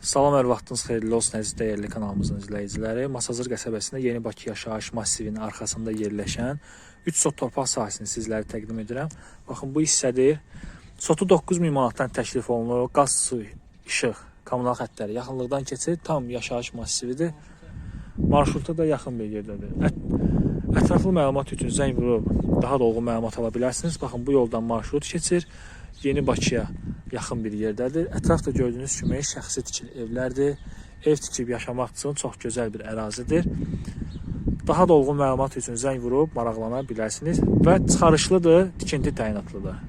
Salam, hər vaxtınız xeyirli olsun əziz dəyərli kanalımızın izləyiciləri. Masazır qəsəbəsində Yeni Bakı yaşayış massivinin arxasında yerləşən 3 sot torpaq sahəsini sizlərə təqdim edirəm. Baxın bu hissədir. Sotu 9000 manatdan təklif olunur. Qaz, su, işıq, kommunal xəttləri yaxınlıqdan keçir. Tam yaşayış massividir. Marşruta da yaxın bir yerdədir. Ət ətraflı məlumat üçün zəng vurub daha dolğun məlumat ala bilərsiniz. Baxın bu yoldan marşrut keçir. Yeni Bakıya yaxın bir yerdədir. Ətrafda gördüyünüz kimi şəxsi tikili evlərdir. Ev tikib yaşamaq üçün çox gözəl bir ərazidir. Daha dolğun məlumat üçün zəng vurub maraqlana bilərsiniz və çıxarışlıdır, tikinti təyinatlıdır.